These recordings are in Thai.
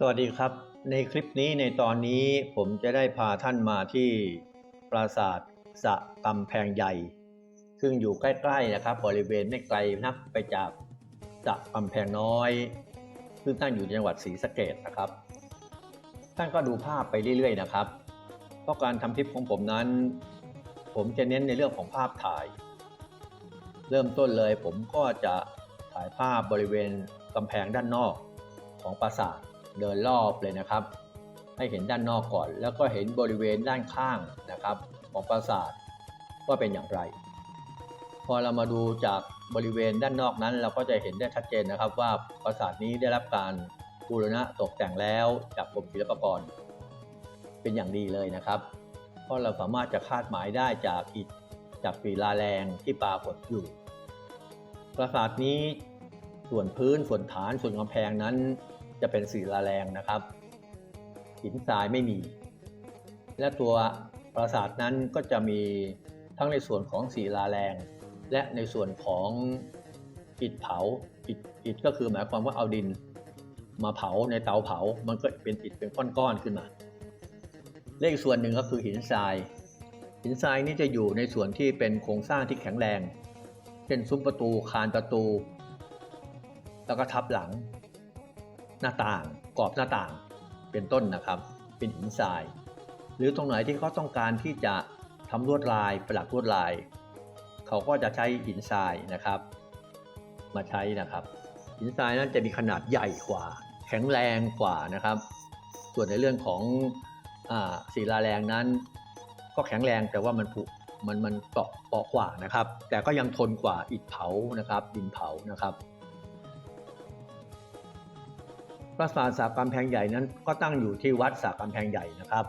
สวัสดีครับ ในคลิปนี้ในตอนนี้ผมจะได้พาท่านมาที่ปราสาทสะกำแพงใหญ่ ซึ่งอยู่ใกล้ๆนะครับ บริเวณไม่ไกลนักไปจากสะกำแพงน้อย ซึ่งตั้งอยู่ในจังหวัดศรีสะเกดนะครับ ท่านก็ดูภาพไปเรื่อยๆนะครับ เพราะการทำคลิปของผมนั้น ผมจะเน้นในเรื่องของภาพถ่าย เริ่มต้นเลยผมก็จะถ่ายภาพบริเวณกำแพงด้านนอกของปราสาท เดินรอบเลยนะครับ ให้เห็นด้านนอกก่อน แล้วก็เห็นบริเวณด้านข้างนะครับ ของปราสาทว่าเป็นอย่างไร พอเรามาดูจากบริเวณด้านนอกนั้น เราก็จะเห็นได้ชัดเจนนะครับ ว่าปราสาทนี้ได้รับการบูรณะตกแต่งแล้วจากกรมศิลปากรเป็นอย่างดีเลยนะครับเพราะเราสามารถจะคาดหมายได้จากอิฐจากฝีลาแรงที่ปรากฏอยู่ ปราสาทนี้ส่วนพื้นส่วนฐานส่วนกำแพงนั้น จะเป็นศิลาแรงนะครับหินทรายไม่มี และตัวปราสาทนั้นก็จะมีทั้งในส่วนของศิลาแรง และในส่วนของอิฐเผาอิฐอิฐก็คือหมายความว่าเอาดิน มาเผาในเตาเผา มันก็เป็นอิฐเป็นก้อนๆขึ้นมาเลขส่วนหนึ่งก็คือหินทราย หินทรายนี่จะอยู่ในส่วนที่เป็นโครงสร้างที่แข็งแรง เช่นซุ้มประตูคานประตู แล้วก็ทับหลัง หน้าต่างกรอบหน้าต่าง เป็นต้นนะครับ เป็นหินทราย หรือตรงไหนที่เขาต้องการที่จะทำลวดลายประดับลวดลาย เขาก็จะใช้หินทรายนะครับ มาใช้นะครับ หินทรายนั้นจะมีขนาดใหญ่กว่า แข็งแรงกว่านะครับ ส่วนในเรื่องของศิลาแรงนั้น ก็แข็งแรงแต่ว่ามันผุมันมันเปาะเปราะกว่านะครับ แต่ก็ยังทนกว่าอิฐเผานะครับดินเผานะครับ ปราสาทสากำแพงใหญ่นั้นก็ตั้งอยู่ที่วัดสากำแพงใหญ่นะครับ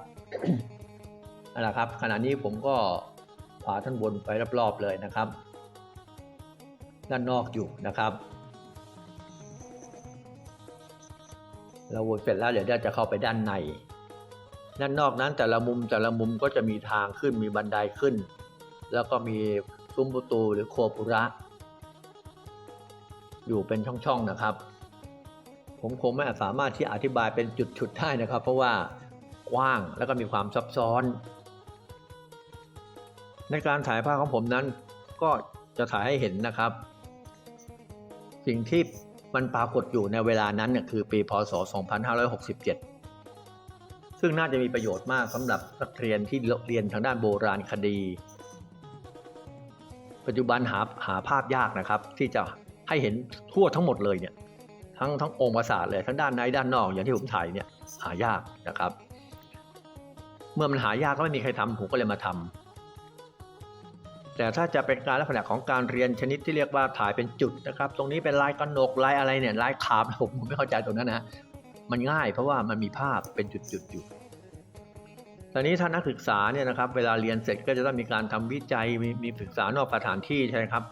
นั่นแหละครับ ขณะนี้ผมก็พาท่านวนไปรอบๆเลยนะครับ ด้านนอกอยู่นะครับ เราวนเสร็จแล้วเดี๋ยวเราจะเข้าไปด้านใน ด้านนอกนั้นแต่ละมุมแต่ละมุมก็จะมีทางขึ้นมีบันไดขึ้น แล้วก็มีซุ้มประตูหรือโคปุระ อยู่เป็นช่องๆนะครับ ผมคงไม่สามารถที่อธิบายเป็นจุดๆได้นะครับ เพราะว่ากว้างแล้วก็มีความซับซ้อน ในการถ่ายภาพของผมนั้น ก็จะถ่ายให้เห็นนะครับ สิ่งที่มันปรากฏอยู่ในเวลานั้นเนี่ยคือปีพศ 2567 ซึ่งน่าจะมีประโยชน์มากสำหรับนักเรียนที่เรียนทางด้านโบราณคดี ปัจจุบันหาหาภาพยากนะครับ ที่จะให้เห็นทั่วทั้งหมดเลยเนี่ย ทั้งทั้งองค์ปราสาทเลยทั้งด้านในด้านนอกอย่างที่ผมถ่ายเนี่ยหายากนะครับ เมื่อมันหายากก็ไม่มีใครทำผมก็เลยมาทำแต่ถ้าจะเป็นการลักษณะของการเรียนชนิดที่เรียกว่าถ่ายเป็นจุดนะครับ ตรงนี้เป็นลายกระหนกลายอะไรเนี่ยลายขาบผมผมไม่เข้าใจตรงนั้นนะมันง่ายเพราะว่ามันมีภาพเป็นจุดๆอยู่ตอนนี้ท่านนักศึกษาเนี่ยนะครับเวลาเรียนเสร็จก็จะต้องมีการทำวิจัยมีมีศึกษานอกสถานที่ใช่ไหมครับ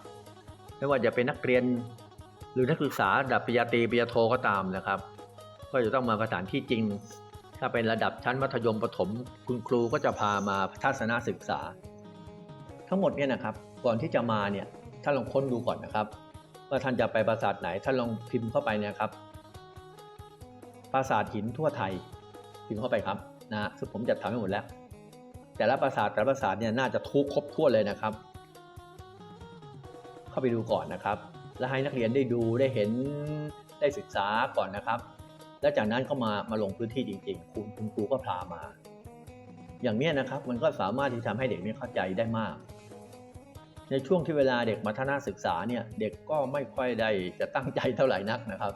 ไม่ว่าจะเป็นนักเรียน รือนักศึกษาระดับปริญญาตรีปริญญาโทก็ตามนะครับ ก็จะต้องมาสถานที่จริง ถ้าเป็นระดับชั้นมัธยมประถม คุณครูก็จะพามาทัศนศึกษา ทั้งหมดเนี่ยนะครับก่อนที่จะมาเนี่ยท่านลองค้นดูก่อนนะครับ ว่าท่านจะไปปราสาทไหนท่านลองพิมพ์เข้าไปเนะครับ ปราสาทหินทั่วไทย พิมพ์เข้าไปครับนะฮะซึ่งผมจัดทำให้หมดแล้ว แต่ละปราสาทแต่ละปราสาทเนี่ยน่าจะทุกครบทั่วนเลยนะครับ เข้าไปดูก่อนนะครับ และให้นักเรียนได้ดูได้เห็นได้ศึกษาก่อนนะครับ แล้วจากนั้นก็มามาลงพื้นที่จริง ๆ คุณคุณครูก็พามา อย่างเนี้ยนะครับมันก็สามารถที่ทำให้เด็กนี่เข้าใจได้มาก ในช่วงที่เวลาเด็กมาทัศนศึกษาเนี่ยเด็กก็ไม่ค่อยได้จะตั้งใจเท่าไหร่นักนะครับ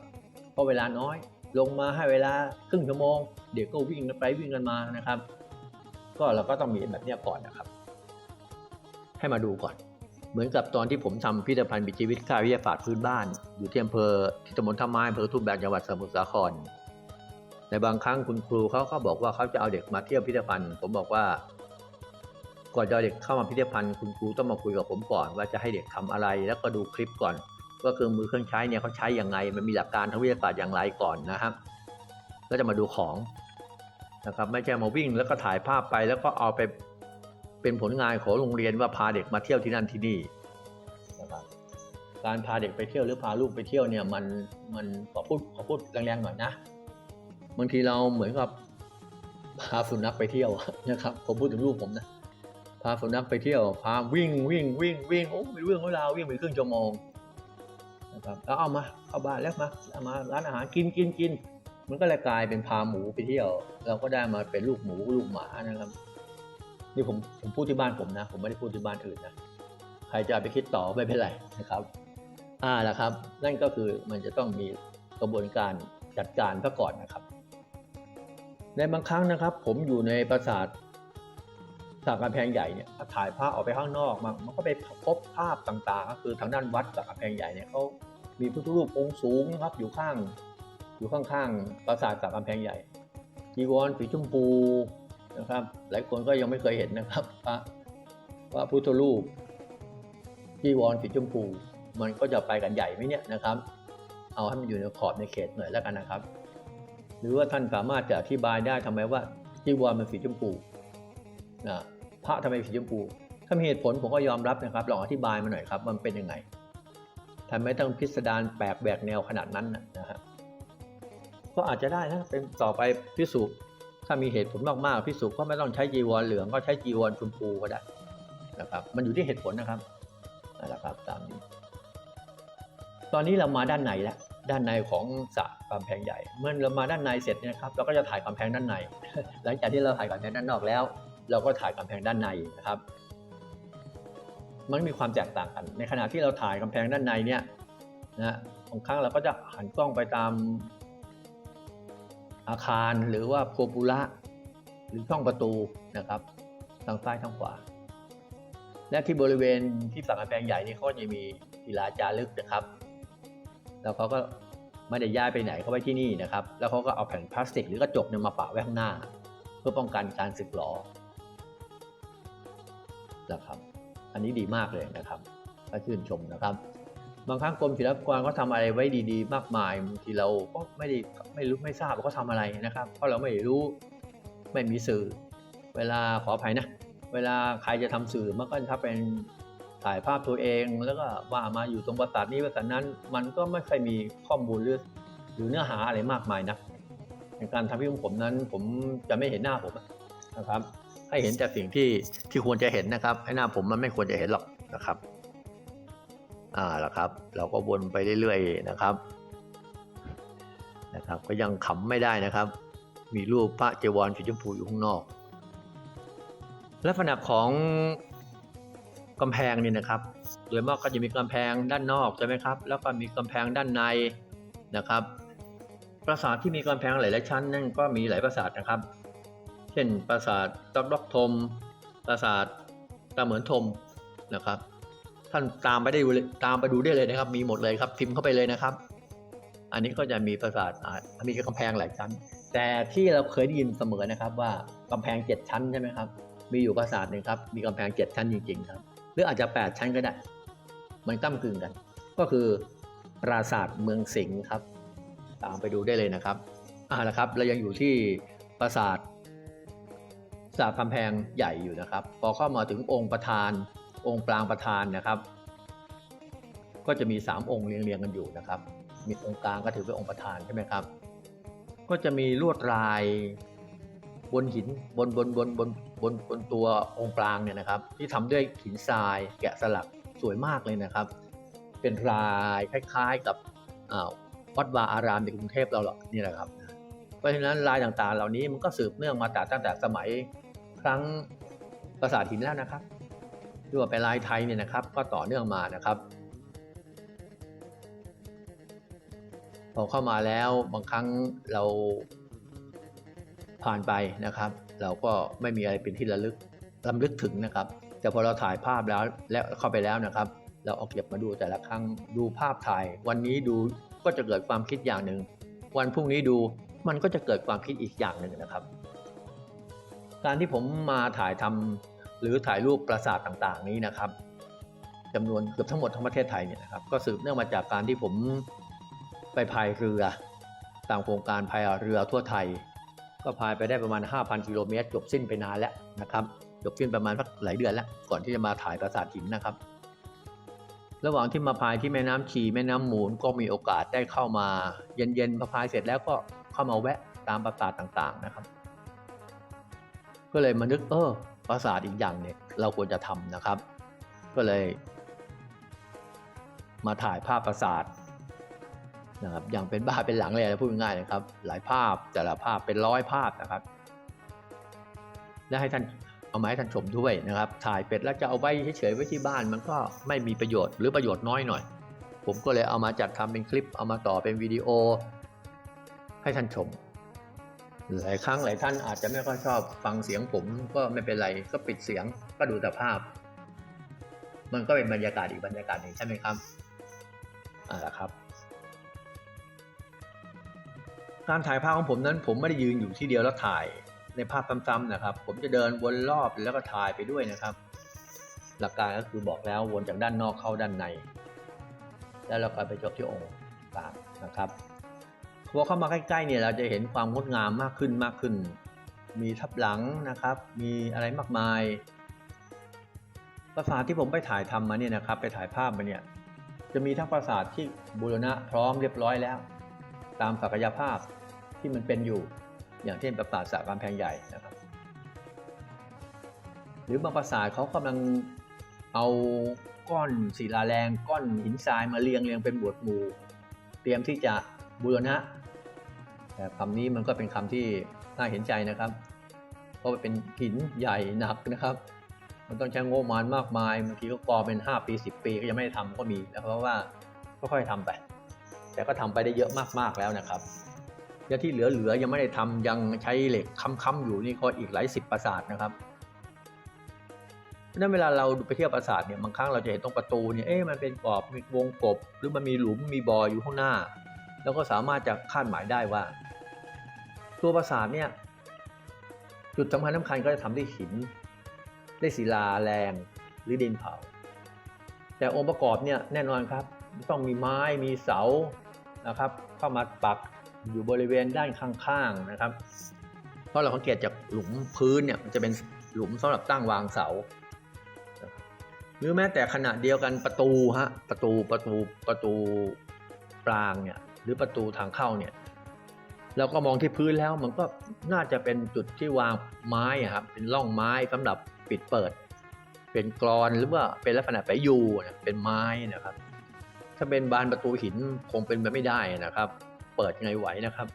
เพราะเวลาน้อยลงมาให้เวลาครึ่งชั่วโมง เด็กก็วิ่งกันไปวิ่งกันมานะครับ ก็เราก็ต้องมีแบบเนี้ยก่อนนะครับ ให้มาดูก่อน เหมือนกับตอนที่ผมทำพิพิธภัณฑ์บิชีวิตค่าวิทยาศาสตร์พื้นบ้าน อยู่ที่อำเภอที่ตำบลท่าไม้อำเภอทุ่งแบนจังหวัดสมุทรสาครในบางครั้งคุณครูเขาก็บอกว่าเขาจะเอาเด็กมาเที่ยวพิพิธภัณฑ์ ผมบอกว่า ก่อนจะเอาเด็กเข้ามาพิพิธภัณฑ์คุณครูต้องมาคุยกับผมก่อน ว่าจะให้เด็กทำอะไร แล้วก็ดูคลิปก่อน ว่าเครื่องมือเครื่องใช้เนี่ยเขาใช้อย่างไง มันมีหลักการทางวิทยาศาสตร์อย่างไรก่อนนะครับแล้วจะมาดูของนะครับไม่ใช่มาวิ่งแล้วก็ถ่ายภาพไปแล้วก็เอาไป เป็นผลงานของโรงเรียนว่าพาเด็กมาเที่ยวที่นั่นที่นี่นะครับการพาเด็กไปเที่ยวหรือพาลูกไปเที่ยวเนี่ยมันมันขอพูดขอพูดแรงๆหน่อยนะบางทีเราเหมือนกับพาสุนัขไปเที่ยวนะครับผมพูดถึงลูกผมนะพาสุนัขไปเที่ยว พาวิ่งวิ่งวิ่งวิ่งโอ้ไม่เรื่องเวลาววิ่งไปครึ่งชั่วโมงนะครับแล้วเอามาเข้าบ้านแล้วมาเอามาร้านอาหารกินกินกินมันก็เลยกลายเป็นพาหมูไปเที่ยว เราก็ได้มาเป็นลูกหมูลูกหมานะครับ นี่ผมผมพูดที่บ้านผมนะ ผมไม่ได้พูดที่บ้านอื่นนะใครจะไปคิดต่อไม่เป็นไรนะครับอ่าละครับ นั่นก็คือมันจะต้องมีกระบวนการจัดการซะก่อนนะครับ ในบางครั้งนะครับ ผมอยู่ในปราสาทสากกำแพงใหญ่เนี่ยถ่ายภาพออกไปข้างนอกมามันก็ไปพบภาพต่างๆ ก็คือทางด้านวัดสากกำแพงใหญ่เนี่ยเขามีพุทธรูปองค์สูงนะครับ อยู่ข้าง อยู่ข้างๆปราสาทสากกำแพงใหญ่จีวรสีชมพู นะครับ หลายคนก็ยังไม่เคยเห็นนะครับพระว่าพุทธรูปจีวรสีชมพูมันก็จะไปกันใหญ่ไหมเนี่ยนะครับ เอาให้มันอยู่ในขอบในเขตหน่อยแล้วกันนะครับ หรือว่าท่านสามารถจะอธิบายได้ทำไมว่าจีวรมันสีชมพูนะพระทำไมสีชมพู ถ้ามีเหตุผลผมก็ยอมรับนะครับลองอธิบายมาหน่อยครับ มันเป็นยังไงทำไมต้องพิสดารแปลกแบกแนวขนาดนั้นนะฮะก็อาจจะได้นะเป็นต่อไปพิสูจน์ ถ้ามีเหตุผลมากๆพิสูจน์ก็ไม่ต้องใช้จีวรเหลืองก็ใช้จีวรชมพูก็ได้นะครับมันอยู่ที่เหตุผลนะครับนะครับตามนี้ ตอนนี้เรามาด้านในแล้วด้านในของสระกำแพงใหญ่ เมื่อเรามาด้านในเสร็จเนี่ยนะครับเราก็จะถ่ายกำแพงด้านใน หลังจากที่เราถ่ายกำแพงด้านนอกแล้ว เราก็ถ่ายกำแพงด้านในนะครับ มันมีความแตกต่างกัน ในขณะที่เราถ่ายกำแพงด้านในเนี่ยนะบางครั้งเราก็จะหันกล้องไปตาม อาคารหรือว่าโพปุระหรือช่องประตูนะครับทางซ้ายทางขวา และที่บริเวณที่ฝั่งกำแพงใหญ่นี่เขาก็จะมีศิลาจารึกนะครับ แล้วเขาก็ไม่ได้ย้ายไปไหนเขาไว้ที่นี่นะครับ แล้วเขาก็เอาแผ่นพลาสติกหรือกระจกเนี่ยมาปะไว้ข้างหน้า เพื่อป้องกันการสึกหรอนะครับ อันนี้ดีมากเลยนะครับถ้าชื่นชมนะครับ บางครั้งกรมศิลปากรเขาทำอะไรไว้ดี ๆ มากมายบางทีเราก็ไม่ได้ไม่รู้ไม่ทราบว่าเขาทำอะไรนะครับ เพราะเราไม่รู้ไม่มีสื่อ เวลาขออภัยนะ เวลาใครจะทำสื่อมันก็ถ้าเป็นถ่ายภาพตัวเองแล้วก็ว่ามาอยู่ตรงปราสาทนี้ปราสาทนั้น มันก็ไม่ค่อยมีข้อมูลหรือหรือเนื้อหาอะไรมากมายนะในการทำพิมพ์ผมนั้น ผมจะไม่เห็นหน้าผมนะครับ ให้เห็นแต่สิ่งที่ที่ควรจะเห็นนะครับให้หน้าผมมันไม่ควรจะเห็นหรอกนะครับ อ่าละครับ เราก็วนไปเรื่อยๆนะครับนะครับ ก็ยังขำไม่ได้นะครับ มีรูปพระเจวรสีชมพูอยู่ข้างนอก ลักษณะของกำแพงนี่นะครับโดยมากก็จะมีกำแพงด้านนอกใช่ไหมครับ แล้วก็มีกำแพงด้านในนะครับ ปราสาทที่มีกำแพงหลายๆชั้นนั่นก็มีหลายปราสาทนะครับ เช่นปราสาทตอกดอกทม ปราสาทตาเหมือนทมนะครับ ท่านตามไปได้ดูตามไปดูได้เลยนะครับ มีหมดเลยครับพิมพ์เข้าไปเลยนะครับ อันนี้ก็จะมีปราสาทมีกำแพงหลายชั้น แต่ที่เราเคยได้ยินเสมอนะครับว่ากำแพงเจ็ดชั้นใช่ไหมครับ มีอยู่ปราสาทหนึ่งครับ มีกำแพงเจ็ดชั้นจริงๆครับ หรืออาจจะแปดชั้นก็ได้ มันก้ากึ่งกัน ก็คือปราสาทเมืองสิงห์ครับ ตามไปดูได้เลยนะครับอ่าละครับ เรายังอยู่ที่ปราสาทสาคำแพงใหญ่อยู่นะครับ พอเข้ามาถึงองค์ประธาน องค์ปรางประธานนะครับ ก็จะมี 3 องค์เรียงๆกันอยู่นะครับ มีองค์กลางก็ถือเป็นองค์ประธานใช่ไหมครับ ก็จะมีลวดลายบนหินบนบนบนบนบนบนตัวองค์ปรางเนี่ยนะครับ ที่ทำด้วยหินทรายแกะสลักสวยมากเลยนะครับ เป็นลายคล้ายๆกับวัดวาอารามในกรุงเทพเราหรอกนี่แหละครับ เพราะฉะนั้นลายต่างๆ เหล่านี้มันก็สืบเนื่องมาจากตั้งแต่สมัยครั้งปราสาทหินแล้วนะครับ ที่ว่าเป็นลายไทยเนี่ยนะครับ ก็ต่อเนื่องมานะครับ พอเข้ามาแล้วบางครั้งเราผ่านไปนะครับ เราก็ไม่มีอะไรเป็นที่ระลึกลำลึกถึงนะครับ แต่พอเราถ่ายภาพแล้วแล้วเข้าไปแล้วนะครับ เราเอาเก็บมาดูแต่ละครั้งดูภาพถ่าย วันนี้ดูก็จะเกิดความคิดอย่างหนึ่ง วันพรุ่งนี้ดูมันก็จะเกิดความคิดอีกอย่างหนึ่งนะครับ การที่ผมมาถ่ายทำ หรือถ่ายรูปปราสาทต่างๆ นี้นะครับจำนวนเกือบทั้งหมดทั้งประเทศไทยเนี่ยนะครับก็สืบเนื่องมาจากการที่ผมไปพายเรือ ตามโครงการพายเรือทั่วไทย ก็พายไปได้ประมาณ 5,000 กิโลเมตรจบสิ้นไปนานแล้วนะครับจบสิ้นประมาณสักหลายเดือนแล้ว ก่อนที่จะมาถ่ายปราสาทหินนะครับ ระหว่างที่มาพายที่แม่น้ำชีแม่น้ำมูลก็มีโอกาสได้เข้ามาเย็นๆพอพายเสร็จแล้วก็เข้ามาแวะตามปราสาทต่างๆนะครับ ก็เลยมานึกเออ ปราสาทอีกอย่างเนี่ยเราควรจะทำนะครับ ก็เลย มาถ่ายภาพปราสาทนะครับอย่างเป็นบ้านเป็นหลังเลยนะพูดง่ายๆนะครับ หลายภาพแต่ละภาพเป็นร้อยภาพนะครับ และให้ท่านเอามาให้ท่านชมด้วยนะครับ ถ่ายเป็ดแล้วจะเอาไว้เฉยๆไว้ที่บ้าน มันก็ไม่มีประโยชน์หรือประโยชน์น้อยหน่อย ผมก็เลยเอามาจัดทำเป็นคลิป เอามาต่อเป็นวิดีโอ ให้ท่านชม หลายครั้งหลายท่านอาจจะไม่ค่อยชอบฟังเสียงผมก็ไม่เป็นไรก็ปิดเสียงก็ดูแต่ภาพ มันก็เป็นบรรยากาศอีกบรรยากาศหนึ่งใช่ไหมครับอ่าละครับ การถ่ายภาพของผมนั้น ผมไม่ได้ยืนอยู่ที่เดียวแล้วถ่ายในภาพซ้ำๆนะครับ ผมจะเดินวนรอบแล้วก็ถ่ายไปด้วยนะครับ หลักการก็คือบอกแล้ววนจากด้านนอกเข้าด้านใน แล้วเราก็ไปจบที่องค์ต่างนะครับ พอเข้ามาใกล้ๆเนี่ยเราจะเห็นความงดงามมากขึ้นมากขึ้น มีทับหลังนะครับ มีอะไรมากมายปราสาทที่ผมไปถ่ายทำมาเนี่ยนะครับ ไปถ่ายภาพมาเนี่ยจะมีทั้งปราสาทที่บูรณะพร้อมเรียบร้อยแล้ว ตามศักยภาพที่มันเป็นอยู่ อย่างเช่นปราสาทสระกำแพงใหญ่นะครับ หรือบางปราสาทเขากำลังเอาก้อนศิลาแรง ก้อนหินทรายมาเรียงเรียงเป็นบวดหมู่ เตรียมที่จะบูรณะ คำนี้มันก็เป็นคำที่น่าเห็นใจนะครับ เพราะเป็นหินใหญ่หนักนะครับ มันต้องใช้งบประมาณมากมายบางทีก็กอเป็น 5 ปี 10 ปีก็ยังไม่ได้ทำก็มีแล้วเพราะว่าก็ค่อยทำไป แต่ก็ทำไปได้เยอะมากๆแล้วนะครับและที่เหลือๆยังไม่ได้ทำยังใช้เหล็กค้ำๆอยู่นี่ก็อีกหลายสิบปราสาทนะครับเพราะนั้นเวลาเราไปเที่ยวปราสาทเนี่ยบางครั้งเราจะเห็นตรงประตูเนี่ยเอ๊ะมันเป็นกรอบมีวงกบ หรือมันมีหลุมมีบ่ออยู่ข้างหน้า แล้วก็สามารถจะคาดหมายได้ว่า ตัวปราสาทเนี่ยจุดสำคัญสำคัญก็จะทำด้วยหินได้ศิลาแรงหรือดินเผา แต่องค์ประกอบเนี่ยแน่นอนครับ ต้องมีไม้มีเสานะครับ เข้ามาปักอยู่บริเวณด้านข้างๆนะครับ เพราะเราสังเกตจากหลุมพื้นเนี่ยมันจะเป็นหลุมสำหรับตั้งวางเสา หรือแม้แต่ขณะเดียวกันประตูฮะประตูประตูประตูปรางเนี่ยหรือประตูทางเข้าเนี่ย เราก็มองที่พื้นแล้วมันก็น่าจะเป็นจุดที่วางไม้ครับเป็นร่องไม้สำหรับปิดเปิด เป็นกรอนหรือว่าเป็นลักษณะไปยูเนี่ยเป็นไม้นะครับ ถ้าเป็นบานประตูหินคงเป็นไปไม่ได้นะครับ เปิดไงไหวนะครับ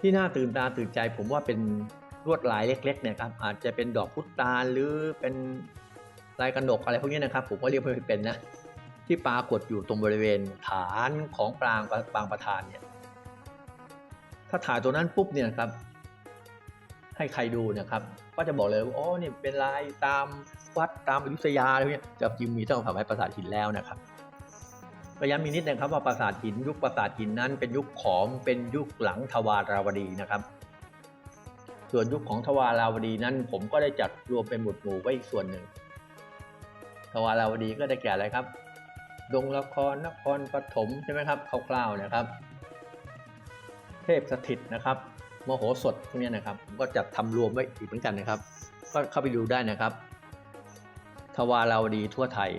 ที่น่าตื่นตาตื่นใจ ผมว่าเป็นลวดลายเล็กๆเนี่ยครับอาจจะเป็นดอกพุตาหรือเป็นลายกระหนกอะไรพวกนี้นะครับ ผมก็เรียกไม่เป็นนะที่ปรากฏอยู่ตรงบริเวณฐานของปรางปรางประธานเนี่ยถ้าถ่ายตัวนั้นปุ๊บเนี่ยครับ ให้ใครดูนะครับ ก็จะบอกเลยว่าอ๋อนี่เป็นลายตามวัดตามอยุธยาอะไรเนี่ยจะจริงมีต้องทำไว้ปราสาทหินแล้วนะครับ ก็ย้ำมีนิดนะครับว่าปราสาทหินยุคปราสาทหินนั้น เป็นยุคขอมเป็นยุคหลังทวาราวดีนะครับ ส่วนยุคของทวาราวดีนั้น ผมก็ได้จัดรวมเป็นหมวดหมู่ไว้อีกส่วนหนึ่ง ทวาราวดีก็ได้แก่อะไรครับ ดงละครนครปฐมใช่ไหมครับคร่าวๆนะครับ เทพสถิตนะครับมโหสถพวกนี้นะครับก็จัดทำรวมไว้อีกเหมือนกันนะครับ ก็เข้าไปดูได้นะครับ ทวาราวดีทั่วไทย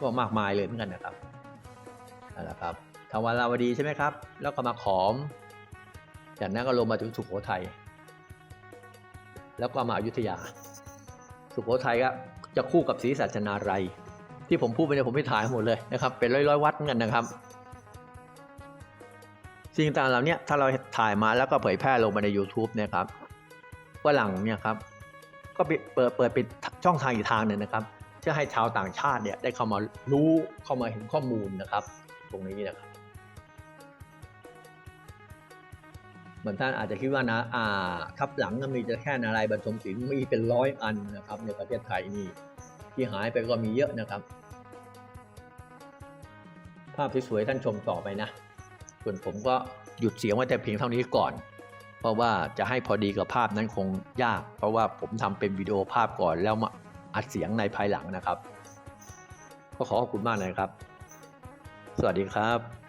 ก็มากมายเลยเหมือนกันนะครับนั่นแหละครับทวาราวดีใช่ไหมครับ แล้วก็มาขอม จากนั้นก็ลงมาถึงสุโขทัยแล้วก็มาอยุธยา สุโขทัยก็จะคู่กับศรีสัชนาลัยที่ผมพูดไปเนี่ยผมไม่ถ่ายหมดเลยนะครับ เป็นร้อยๆวัดเหมือนกันนะครับ สิ่งต่างๆเหล่านี้ถ้าเราถ่ายมาแล้วก็เผยแพร่ลงมาใน YouTube เนี่ยครับฝรั่งเนี่ยครับ ก็เปิดเปิดเปิดเป็นช่องทางอีกทางหนึ่งนะครับ พื่อให้ชาวต่างชาติเนี่ยได้เข้ามารู้เข้ามาเห็นข้อมูลนะครับ ตรงนี้นะครับเหมือนท่านอาจจะคิดว่านะอ่าทับหลังมีจะแค่นารายบรรทมศิลป์มีเป็นร้อยอันนะครับ ในประเทศไทยนี่ที่หายไปก็มีเยอะนะครับ ภาพสวยๆท่านชมต่อไปนะ ส่วนผมก็หยุดเสียงไว้แต่เพียงเท่านี้ก่อน เพราะว่าจะให้พอดีกับภาพนั้นคงยาก เพราะว่าผมทำเป็นวิดีโอภาพก่อนแล้วมา อัดเสียงในภายหลังนะครับ ก็ขอขอบคุณมากเลยครับ สวัสดีครับ